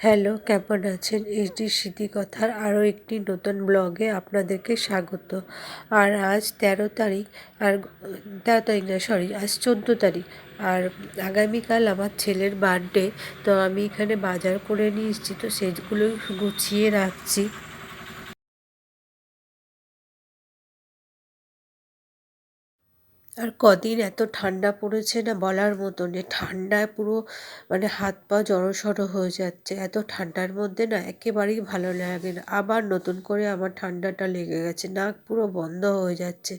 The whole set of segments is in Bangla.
হ্যালো, কেমন আছেন? এইচডি স্মৃতিকথার আরও একটি নতুন ব্লগে আপনাদেরকে স্বাগত। আর আজ তেরো তারিখ, আর তেরো তারিখ না সরি আজ চোদ্দ তারিখ। আর আগামীকাল আমার ছেলের বার্থডে তো আমি এখানে বাজার করে নিয়ে এসেছি, তো সেগুলোই গুছিয়ে রাখছি। আর কদিন এত ঠান্ডা পড়েছে না বলার মতন এ ঠান্ডায় পুরো মানে হাত পা জড়সড় হয়ে যাচ্ছে। এত ঠান্ডার মধ্যে না একেবারেই ভালো লাগে না। আবার নতুন করে আমার ঠান্ডাটা লেগে গেছে, নাক পুরো বন্ধ হয়ে যাচ্ছে।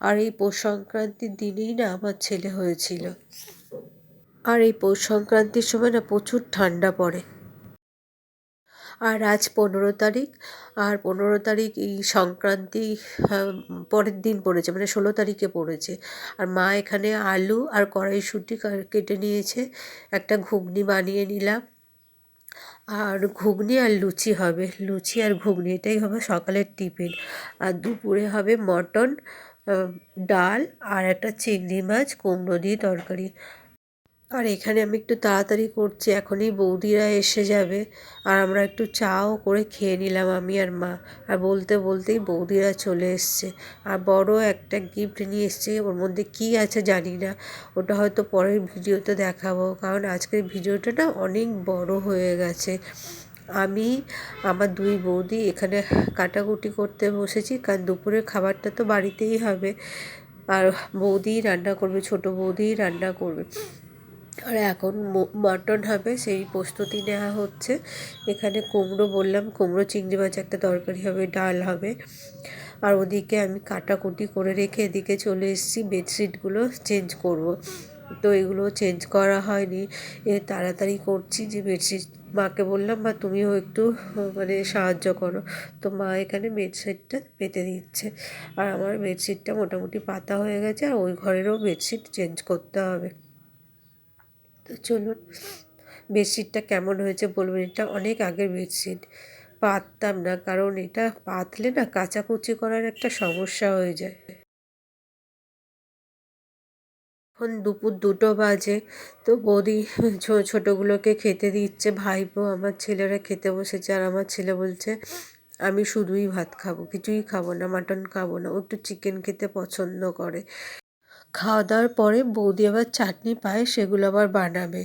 আর এই পৌষ সংক্রান্তির দিনেই না আমার ছেলে হয়েছিল। আর এই পৌষ সংক্রান্তির সময় না প্রচুর ঠান্ডা পড়ে। আর আজ পনেরো তারিখ। আর পনেরো তারিখ এই সংক্রান্তি হ্যাঁ, পরের দিন পড়েছে মানে ষোলো তারিখে পড়েছে। আর মা এখানে আলু আর কড়াইশুঁটি কেটে নিয়েছে। একটা ঘুগনি বানিয়ে নিলাম। আর ঘুগনি আর লুচি হবে। লুচি আর ঘুগনি এটাই হবে সকালের টিফিন। আর দুপুরে হবে মটন ডাল আর একটা চিংড়ি মাছ কুমড়ো দিয়ে তরকারি। আর এখানে আমি একটু তাড়াতাড়ি করছি, এখনই বৌদিরা এসে যাবে। আর আমরা একটু চাও করে খেয়ে নিলাম, আমি আর মা। আর বলতে বলতেই বৌদিরা চলে এসছে। আর বড় একটা গিফট নিয়ে এসছে, ওর মধ্যে কি আছে জানি না। ওটা হয়তো পরের ভিডিওতে দেখাবো, কারণ আজকের ভিডিওটা না অনেক বড় হয়ে গেছে। আমি, আমার দুই বৌদি এখানে কাটাকুটি করতে বসেছি, কারণ দুপুরের খাবারটা তো বাড়িতেই হবে। আর বৌদিই রান্না করবে, ছোট বৌদিই রান্না করবে। আর এখন মাটন হবে, সেই প্রস্তুতি নেওয়া হচ্ছে। এখানে কুমড়ো বললাম, কুমড়ো চিংড়ি মাছ একটা তরকারি হবে, ডাল হবে। আর ওদিকে আমি কাটাকুটি করে রেখে এদিকে চলে এসেছি, বেডশিটগুলো চেঞ্জ করব। তো এগুলো চেঞ্জ করা হয়নি। এ তাড়াতাড়ি করছি যে বেডশিট, মাকে বললাম বা তুমিও একটু মানে সাহায্য করো। তো মা এখানে বেডশিটটা পেতে দিচ্ছে। আর আমার বেডশিটটা মোটামুটি পাতা হয়ে গেছে, আর ওই ঘরেরও বেডশিট চেঞ্জ করতে হবে। তো চলুন বেডশিটটা কেমন হয়েছে বলবেন এটা অনেক আগের বেডশিট পাততাম না, কারণ এটা পাতলে না কাচাকুচি করার একটা সমস্যা হয়ে যায়। এখন দুপুর দুটো বাজে, তো বৌদি ছোটোগুলোকে খেতে দিচ্ছে, ভাইপো, আমার ছেলেরা খেতে বসেছে আর আমার ছেলে বলছে, আমি শুধুই ভাত খাব, কিছুই খাব না মাটন খাব না, ও একটু চিকেন খেতে পছন্দ করে। খাওয়া দাওয়ার পরে বৌদি আবার চাটনি পায়, সেগুলো আবার বানাবে।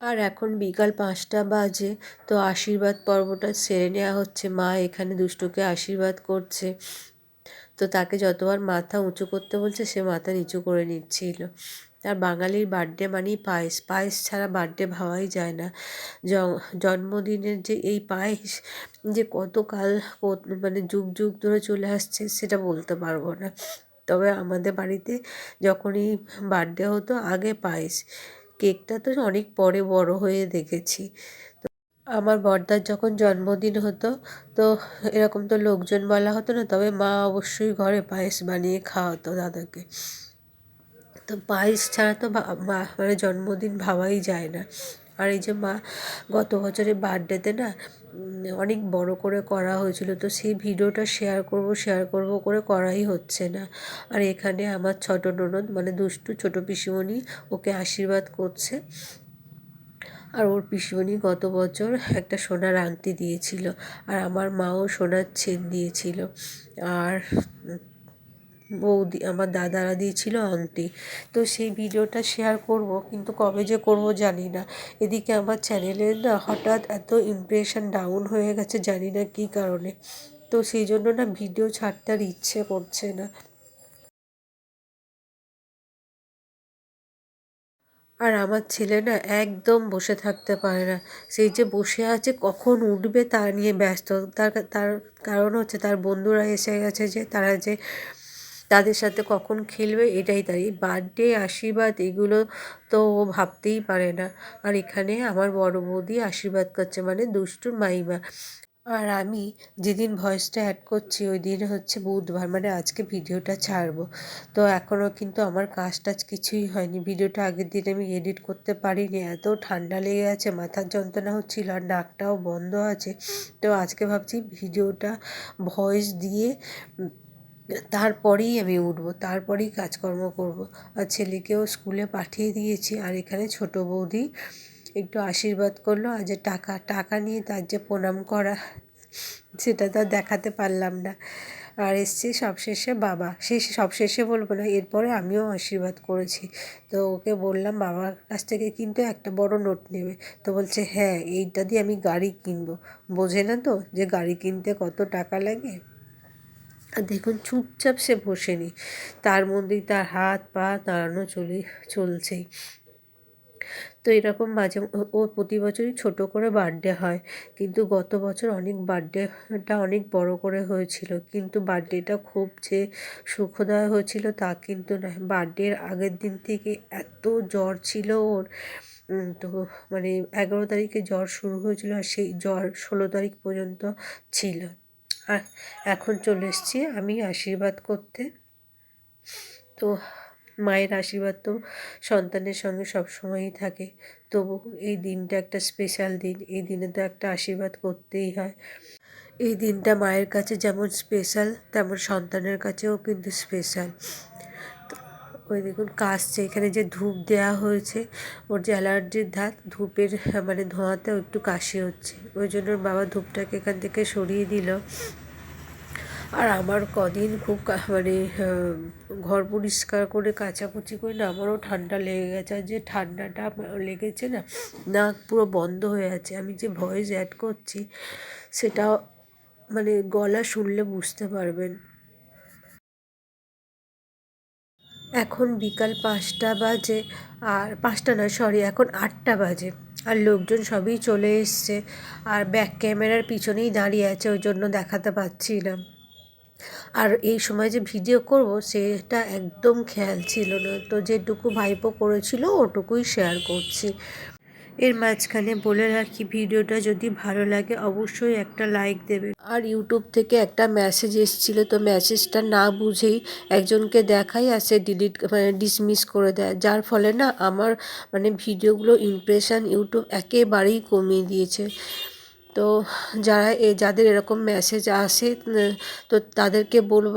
আর এখন বিকাল পাঁচটা বাজে, তো আশীর্বাদ পর্বটা সেরে নেওয়া হচ্ছে। মা এখানে দুষ্টুকে আশীর্বাদ করছে। তো তাকে যতবার মাথা উঁচু করতে বলছে, সে মাথা নিচু করে নিচ্ছিল। আর বাঙালির বার্থডে মানেই পায়েস। পায়েস ছাড়া বার্থডে ভাবাই যায় না। জন্মদিনের যে এই পায়েস যে কতকাল মানে যুগ যুগ ধরে চলে আসছে সেটা বলতে পারব না। তবে আমাদের বাড়িতে যখনই বার্থডে হতো আগে পায়েস। কেকটা তো অনেক পরে বড় হয়ে দেখেছি। আমার বর্দার যখন জন্মদিন হতো, তো এরকম তো লোকজন বলা হতো না, তবে মা অবশ্যই ঘরে পায়েস বানিয়ে খাওয়াতো দাদাকে। তো পায়েস ছাড়া তো মা মানে জন্মদিন ভাবাই যায় না। আর এই যে মা গত বছরের বার্থডেতে না অনেক বড় করে করা হয়েছিল, তো সেই ভিডিওটা শেয়ার করব শেয়ার করব করে করাই হচ্ছে না। আর এখানে আমার ছোট ননদ মানে দুষ্টু ছোট পিসিমণি, ওকে আশীর্বাদ করছে। আর ওর পিসিমণি গত বছর একটা সোনার আংটি দিয়েছিল, আর আমার মাও সোনার চেন দিয়েছিল। আর বৌদি, আমার দাদারা দিয়েছিল আংটি। তো সেই ভিডিওটা শেয়ার করব, কিন্তু কবে যে করব জানি না। এদিকে আমার চ্যানেলের না হঠাৎ এত ইমপ্রেশন ডাউন হয়ে গেছে জানি না কী কারণে। তো সেই জন্য না ভিডিও ছাড়তে আর ইচ্ছে করছে না। আর আমার ছেলে না একদম বসে থাকতে পারে না। সেই যে বসে আছে, কখন উঠবে তা নিয়ে ব্যস্ত। তার তার কারণ হচ্ছে তার বন্ধুরা এসে গেছে যে, তারা যে তাদের সাথে কখন খেলবে এটাই তাই। বার্থডে, আশীর্বাদ, এগুলো তো ও ভাবতেই পারে না। আর এখানে আমার বড় বৌদি আশীর্বাদ করছে মানে দুষ্টুর মাইমা। আর আমি যেদিন ভয়েসটা অ্যাড করছি, ওই দিন হচ্ছে বুধবার মানে আজকে ভিডিওটা ছাড়বো। তো এখনও কিন্তু আমার কাজ টাজ কিছুই হয়নি। ভিডিওটা আগের দিন আমি এডিট করতে পারিনি, এত ঠান্ডা লেগে আছে, মাথার যন্ত্রণা হচ্ছিল আর নাকটাও বন্ধ আছে। তো আজকে ভাবছি ভিডিওটা ভয়েস দিয়ে তারপরেই আমি উঠব, তারপরেই কাজকর্ম করব। আর ছেলেকেও স্কুলে পাঠিয়ে দিয়েছি আর এখানে ছোটো বৌদি একটু আশীর্বাদ করল আর যে টাকা টাকা নিয়ে তার যে প্রণাম করা, সেটা তো দেখাতে পারলাম না। আর এসছি সবশেষে বাবা। শেষ সবশেষে বলব না, এরপরে আমিও আশীর্বাদ করেছি। তো ওকে বললাম, বাবার কাছ থেকে কিন্তু একটা বড় নোট নেবে। তো বলছে হ্যাঁ এইটা দিয়ে আমি গাড়ি কিনবো। বোঝে না তো যে গাড়ি কিনতে কত টাকা লাগে? আর দেখুন, চুপচাপ সে বসেনি। তার মধ্যেই তার হাত পা দাঁড়ানো চলে, চলছেই। তো এরকম মাঝে ও প্রতি বছরই ছোট করে বার্থডে হয়। কিন্তু গত বছর অনেক বার্থডেটা অনেক বড় করে হয়েছিল। কিন্তু বার্থডেটা খুব যে সুখদায় হয়েছিল তা কিন্তু নয় বার্থডের আগের দিন থেকে এত জ্বর ছিল ওর। তো মানে এগারো তারিখে জ্বর শুরু হয়েছিল আর সেই জ্বর ষোলো তারিখ পর্যন্ত ছিল। আর এখন চলে এসেছি আমি আশীর্বাদ করতে। তো মায়ের আশীর্বাদ তো সন্তানের সঙ্গে সবসময়ই থাকে। তবু এই দিনটা একটা স্পেশাল দিন। এই দিনে তো একটা আশীর্বাদ করতেই হয়। এই দিনটা মায়ের কাছে যেমন স্পেশাল তেমন সন্তানের কাছেও কিন্তু স্পেশাল ওই দেখুন কাশছে, এখানে যে ধূপ দেওয়া হয়েছে, ওর যে অ্যালার্জির ধাত, ধূপের মানে ধোঁয়াতেও একটু কাশি হচ্ছে। ওই জন্য বাবা ধূপটাকে এখান থেকে সরিয়ে দিল। আর আমার কদিন খুব মানে ঘর পরিষ্কার করে, কাচাকুচি করে না, আমারও ঠান্ডা লেগে গেছে। আর যে ঠান্ডাটা লেগেছে না, নাক পুরো বন্ধ হয়ে আছে। আমি যে ভয়েস অ্যাড করছি সেটা মানে গলা শুনলে বুঝতে পারবেন। এখন বিকাল পাঁচটা বাজে, আর পাঁচটা নয় সরি এখন আটটা বাজে। আর লোকজন সবই চলে এসছে, আর ব্যাক ক্যামেরার পিছনেই দাঁড়িয়ে আছে, ওই জন্য দেখাতে পাচ্ছি না। আর এই সময় যে ভিডিও করব, সেটা একদম খেয়াল ছিল না। তো যেটুকু ভাইপো করেছিল, ওটুকুই শেয়ার করছি। এর মাঝখানে বলে রাখি, ভিডিওটা যদি ভালো লাগে অবশ্যই একটা লাইক দেবে আর ইউটিউব থেকে একটা মেসেজ এসেছিল, তো মেসেজটা না বুঝেই একজনকে দেখাই আর সে ডিলিট মানে ডিসমিস করে দেয়। যার ফলে না আমার মানে ভিডিওগুলো ইমপ্রেশন ইউটিউব একেবারেই কমিয়ে দিয়েছে। তো যারা এ, যাদের এরকম মেসেজ আসে তো তাদেরকে বলব,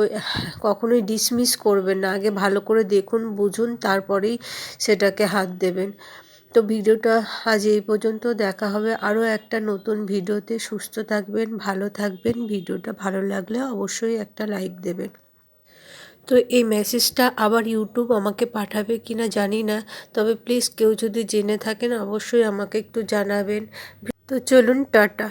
কখনোই ডিসমিস করবেন না। আগে ভালো করে দেখুন, বুঝুন, তারপরেই সেটাকে হাত দেবেন। তো ভিডিওটা আজ এই পর্যন্ত। দেখা হবে আরও একটা নতুন ভিডিওতে। সুস্থ থাকবেন, ভালো থাকবেন। ভিডিওটা ভালো লাগলে অবশ্যই একটা লাইক দেবেন। তো এই মেসেজটা আবার ইউটিউব আমাকে পাঠাবে কি না জানি না, তবে প্লিজ কেউ যদি জেনে থাকেন অবশ্যই আমাকে একটু জানাবেন। তো চলুন, টাটা।